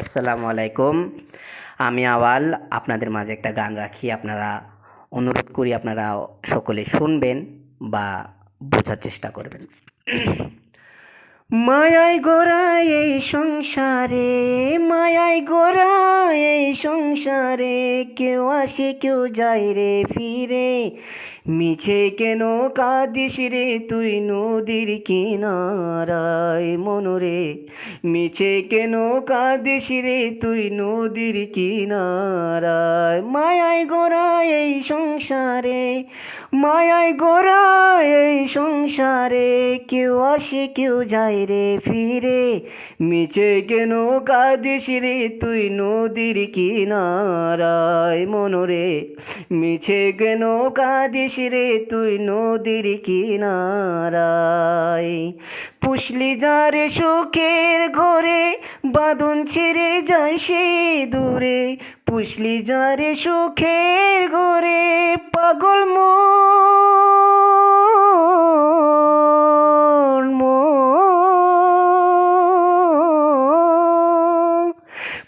আসসালামু আলাইকুম। আমি আওয়াল, আপনাদের মাঝে একটা গান রাখি, আপনারা অনুরোধ করি আপনারা সকলে শুনবেন বা বোঝার চেষ্টা করবেন। মায়াই গোড়ায় এই সংসারে মায়াই গোড়ায় এই সংসারে, কেউ আসে, কেউ যায় রে ফিরে। মিছে কেন কাঁদিস রে তুই নদীর কিনারায় মনরে? মিছে কেন কাঁদিস রে তুই নদীর কিনারায়? মায়াই গোড়ায় এই সংসারে মায়াই গোড়ায় এই সংসারে, কেউ আসে, কেউ যায় রে ফিরে, মিছে কেন কাঁদিস রে তুই নদীর কিনারায়? মনরে মিছে কেন কাঁদিস রে তুই নদীর কিনারায়? পুষলি যারে সুখের ঘরে, বাঁধন ছেড়ে যায় সে দূরে। পুষলি যারে সুখের ঘরে, পাগল মন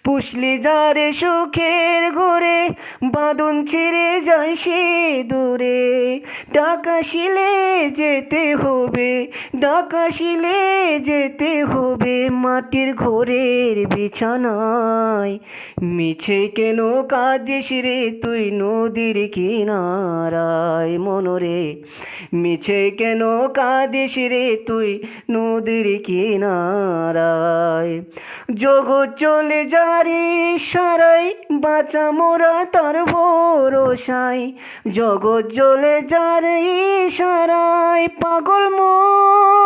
পুষলি যারে সুখের ঘরে, বাঁধন ছেড়ে যায় সে দূরে। ডাকাশিলে যেতে হবে ডাকাশিলে যেতে হবে মাটির ঘোরের বিছানায়। মিছে কেন কাঁদিস রে তুই নদীর কিনারায়? মনরে মিছে কেন কাঁদিস রে তুই নদীর কিনারায়? জগৎ চলে যারে সারাই বাঁচা মোরা তার ভরসাই জগৎ জ্বলে যারে সারাই পাগল মন।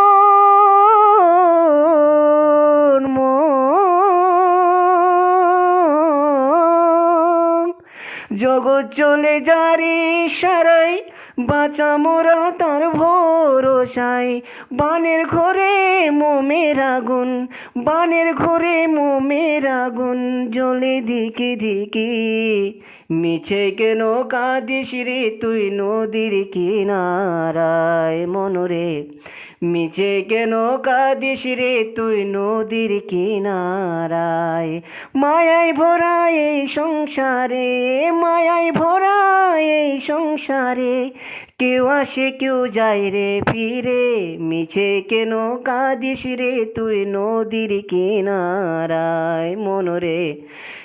জগৎ চলে যারে সারাই, বাঁচা মোরা তার ভরসায়। বানের ঘরে মোমের আগুন, বানের ঘরে মোমের আগুন জ্বলে দিকে দিকে মিছে কেন কাঁদিস রে তুই নদীর কিনারায়? মনরে মিছে কেন কাঁদিস রে তুই নদীর কিনারায়? মায়ায় ভরা এই সংসারে, মায়ায় ভরা এই সংসারে কেউ আসে, কেউ যায় রে ফিরে। মিছে কেন কাঁদিস রে তুই নদীর কিনারায়? মনরে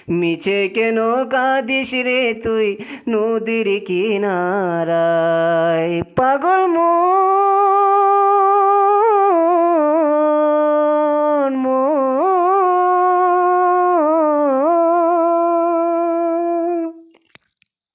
মিছে কেন কাঁদিস রে তুই নদীর কিনারায়? পাগল মন